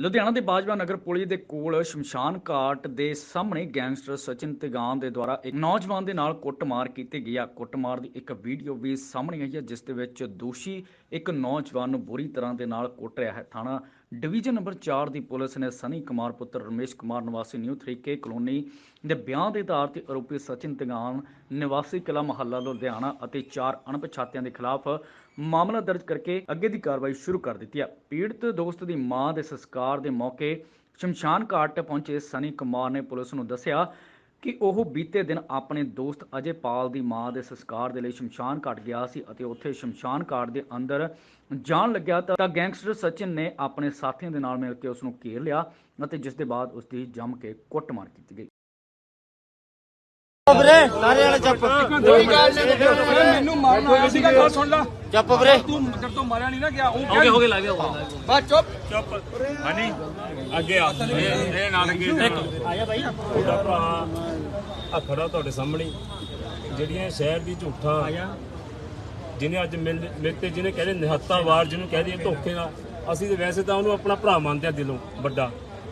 ਲੁਧਿਆਣਾ ਦੇ ਬਾਜਵਾ ਨਗਰ ਪੁਲਿਸ ਦੇ ਕੋਲ ਸ਼ਮਸ਼ਾਨ ਘਾਟ ਦੇ ਸਾਹਮਣੇ ਗੈਂਗਸਟਰ ਸਚਿਨ ਤਿਗਾਨ ਦੇ ਦੁਆਰਾ ਇੱਕ ਨੌਜਵਾਨ ਦੇ ਨਾਲ ਕੁੱਟਮਾਰ ਕੀਤੀ ਗਈ ਆ। ਕੁੱਟਮਾਰ ਦੀ ਇੱਕ ਵੀਡੀਓ ਵੀ ਸਾਹਮਣੇ ਆਈ ਹੈ, ਜਿਸ ਦੇ ਵਿੱਚ ਦੋਸ਼ੀ ਇੱਕ ਨੌਜਵਾਨ ਨੂੰ ਬੁਰੀ ਤਰ੍ਹਾਂ ਦੇ ਨਾਲ ਕੁੱਟ ਰਿਹਾ ਹੈ। ਥਾਣਾ ਡਿਵੀਜ਼ਨ ਨੰਬਰ 4 ਦੀ ਪੁਲਿਸ ਨੇ ਸਨੀ ਕੁਮਾਰ, ਪੁੱਤਰ ਰਮੇਸ਼ ਕੁਮਾਰ ਨਿਵਾਸੀ ਨਿਊ ਥਰੀਕੇ ਕਲੋਨੀ ਦੇ ਬਿਆਨ ਦੇ ਆਧਾਰ ਤੇ ਆਰੋਪੀ ਸਚਿਨ ਤਿੰਗਾਨ ਨਿਵਾਸੀ ਕਿਲਾ ਮਹੱਲਾ ਲੁਧਿਆਣਾ ਅਤੇ ਚਾਰ ਅਣਪਛਾਤਿਆਂ ਦੇ ਖਿਲਾਫ ਮਾਮਲਾ ਦਰਜ ਕਰਕੇ ਅੱਗੇ ਦੀ ਕਾਰਵਾਈ ਸ਼ੁਰੂ ਕਰ ਦਿੱਤੀ ਹੈ ਪੀੜਤ ਦੋਸਤ ਦੀ ਮਾਂ ਦੇ ਸੰਸਕਾਰ ਦੇ ਮੌਕੇ ਸ਼ਮਸ਼ਾਨ ਘਾਟ ਪਹੁੰਚੇ ਸਨੀ ਕੁਮਾਰ ਨੇ ਪੁਲਿਸ ਨੂੰ ਦੱਸਿਆ ਕਿ ਉਹ ਬੀਤੇ ਦਿਨ ਆਪਣੇ ਦੋਸਤ ਅਜੇ ਪਾਲ ਦੀ ਮਾਂ ਦੇ ਸੰਸਕਾਰ ਦੇ ਲਈ ਸ਼ਮਸ਼ਾਨ ਘਾਟ ਗਿਆ ਸੀ ਅਤੇ ਉੱਥੇ ਸ਼ਮਸ਼ਾਨ ਘਾਟ ਦੇ ਅੰਦਰ ਜਾਣ ਲੱਗਿਆ ਤਾਂ ਤਾਂ ਗੈਂਗਸਟਰ ਸਚਿਨ ਨੇ ਆਪਣੇ ਸਾਥੀਆਂ ਦੇ ਨਾਲ ਮਿਲ ਕੇ ਉਸ ਨੂੰ ਘੇਰ ਲਿਆ ਅਤੇ ਜਿਸ ਦੇ ਬਾਅਦ ਉਸ ਦੀ ਜੰਮ ਕੇ ਕੁੱਟਮਾਰ ਕੀਤੀ ਗਈ। ਵੀਰੇ ਸਾਰੇ ਵਾਲੇ ਚੁੱਪ। ਕੋਈ ਗੱਲ ਨਹੀਂ ਮੈਨੂੰ ਮਾਰਨਾ ਆਇਆ ਸੀਗਾ ਗੱਲ ਸੁਣ ਲੈ। ਚੁੱਪ ਵੀਰੇ। ਤੂੰ ਤੇਰੇ ਤੋਂ ਮਾਰਿਆ ਨਹੀਂ ਨਾ ਗਿਆ ਉਹ ਹੋ ਗਿਆ ਹੋ ਗਿਆ। ਬਸ ਚੁੱਪ। ਹਨੀ ਅੱਗੇ ਆ। ਇਹ ਇਹ ਨਾਲ ਅੱਗੇ ਆਇਆ ਭਾਈ ਤੁਹਾਡਾ ਭਰਾ ਆ ਖੜਾ ਤੁਹਾਡੇ ਸਾਹਮਣੇ। ਜਿਹੜੀਆਂ ਸ਼ਹਿਰ ਦੀ ਝੂਠਾ ਜਿਹਨੇ ਅੱਜ ਮਿਲ ਮਿਲਤੇ ਜਿਹਨੇ ਕਹਿੰਦੇ ਨਿਹੱਤਾ ਵਾਰ ਜਿਹਨੂੰ ਕਹਿ ਦਈਏ ਧੋਖੇ ਨਾਲ ਅਸੀਂ ਤੇ ਵੈਸੇ ਤਾਂ ਉਹਨੂੰ ਆਪਣਾ ਭਰਾ ਮੰਨਦੇ ਆ ਦਿਲੋਂ ਵੱਡਾ।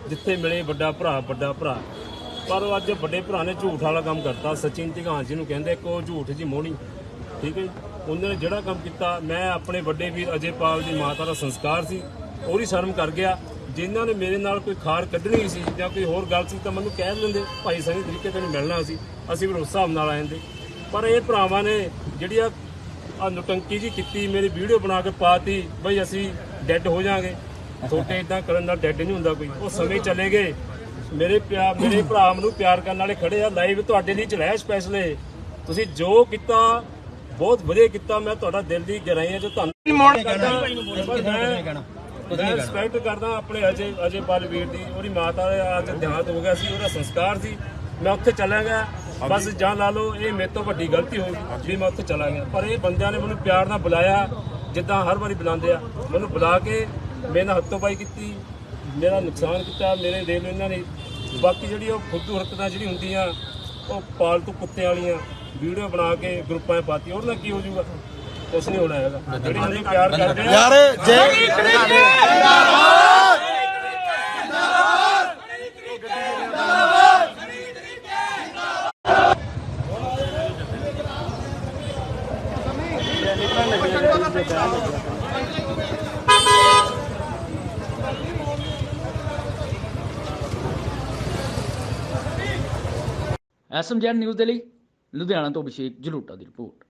ਜਿੱਥੇ ਮਿਲੇ ਵੱਡਾ ਭਰਾ ਵੱਡਾ ਭਰਾ। ਪਰ ਉਹ ਅੱਜ ਵੱਡੇ ਭਰਾ ਨੇ ਝੂਠ ਵਾਲਾ ਕੰਮ ਕਰਤਾ। ਸਚਿਨ ਝਗਾਨ ਜੀ ਨੂੰ ਕਹਿੰਦੇ, ਇੱਕ ਉਹ ਝੂਠ ਜੀ ਮੋਹਣੀ। ਠੀਕ ਹੈ ਜੀ? ਨੇ ਜਿਹੜਾ ਕੰਮ ਕੀਤਾ, ਮੈਂ ਆਪਣੇ ਵੱਡੇ ਵੀਰ ਅਜੇਪਾਲ ਦੀ ਮਾਤਾ ਦਾ ਸੰਸਕਾਰ ਸੀ। ਉਹਦੀ ਸ਼ਰਮ ਕਰ ਗਿਆ। ਜਿਨ੍ਹਾਂ ਨੇ ਮੇਰੇ ਨਾਲ ਕੋਈ ਖਾਰ ਕੱਢਣੀ ਸੀ ਜਾਂ ਕੋਈ ਹੋਰ ਗੱਲ ਸੀ ਤਾਂ ਮੈਨੂੰ ਕਹਿ ਦਿੰਦੇ, ਭਾਈ ਸਹੀ ਤਰੀਕੇ ਤੈਨੂੰ ਮਿਲਣਾ ਸੀ। ਅਸੀਂ ਵੀ ਉਸ ਹਿਸਾਬ ਨਾਲ ਆ ਜਾਂਦੇ ਪਰ ਇਹ ਭਰਾਵਾਂ ਨੇ ਜਿਹੜੀ ਆ ਆ ਨੁਟੰਕੀ ਜੀ ਕੀਤੀ, ਮੇਰੀ ਵੀਡੀਓ ਬਣਾ ਕੇ ਪਾਤੀ, ਬਈ ਅਸੀਂ ਡੈੱਡ ਹੋ ਜਾਾਂਗੇ। ਛੋਟੇ ਇਦਾਂ ਕਰਨ ਨਾਲ ਡੈੱਡ ਨਹੀਂ ਹੁੰਦਾ ਕੋਈ। ਉਹ ਸਮੇਂ ਚਲੇ ਗਏ। ਮੇਰੇ ਪਿਆਰ ਮੇਰੇ ਭਰਾ ਨੂੰ ਪਿਆਰ ਕਰਨ ਵਾਲੇ ਖੜੇ ਆ ਲਾਈਵ ਤੁਹਾਡੇ ਲਈ ਚਲਾਇਆ ਸਪੈਸ਼ਲ ਇਹ। ਤੁਸੀਂ ਜੋ ਕੀਤਾ ਬਹੁਤ ਵਧੀਆ ਕੀਤਾ ਮੈਂ ਤੁਹਾਡਾ ਦਿਲ ਦੀ ਗਹਿਰਾਈਆਂ ਚ ਤੁਹਾਨੂੰ ਮੋੜ ਕਰਦਾ। ਮੈਂ ਰਿਸਪੈਕਟ ਕਰਦਾ ਆਪਣੇ ਅਜੇ ਅਜੇਪਾਲ ਵੀਰ ਦੀ ਉਹਦੀ ਮਾਤਾ ਦਾ ਅੱਜ ਦੇਹਾਂਤ ਹੋ ਗਿਆ ਸੀ ਉਹਦਾ ਸੰਸਕਾਰ ਸੀ। ਮੈਂ ਉੱਥੇ ਚਲਾ ਗਿਆ। ਬਸ ਜਾਂ ਲਾ ਲਓ ਇਹ ਮੇਰੇ ਤੋਂ ਵੱਡੀ ਗਲਤੀ ਹੋ ਗਈ ਵੀ ਮੈਂ ਉੱਥੇ ਚਲਾ ਗਿਆ। ਪਰ ਇਹ ਬੰਦਿਆਂ ਨੇ ਮੈਨੂੰ ਪਿਆਰ ਨਾਲ ਬੁਲਾਇਆ ਜਿੱਦਾਂ ਹਰ ਵਾਰੀ ਬੁਲਾਉਂਦੇ ਆ। ਮੈਨੂੰ ਬੁਲਾ ਕੇ ਮੇਰੇ ਨਾਲ ਹੱਥੋਂ ਕੀਤੀ ਮੇਰਾ ਨੁਕਸਾਨ ਕੀਤਾ ਮੇਰੇ ਦਿਲ ਨੂੰ ਇਹਨਾਂ ਨੇ। ਬਾਕੀ ਜਿਹੜੀ ਉਹ ਫੁੱਦੂ ਹਰਕਤਾਂ ਜਿਹੜੀ ਹੁੰਦੀਆਂ ਉਹ ਪਾਲਤੂ ਕੁੱਤੇ ਵਾਲੀਆਂ ਵੀਡੀਓ ਬਣਾ ਕੇ ਗਰੁੱਪਾਂ 'ਚ ਪਾਤੀ ਉਹਦੇ ਨਾਲ ਕੀ ਹੋ ਜਾਊਗਾ? ਕੁਛ ਨਹੀਂ ਹੋਣਾ ਹੈਗਾ। ਜਿਹੜੀ ਮੈਨੂੰ ਪਿਆਰ ਕਰਦੇ ਆ। ਯਾਰ ਜੇ ਐਸਐਮਜੈਡ ਨਿਊਜ਼ ਦੇ ਲਈ ਲੁਧਿਆਣਾ ਤੋਂ ਅਭਿਸ਼ੇਕ ਜਲੂਟਾ ਦੀ ਰਿਪੋਰਟ।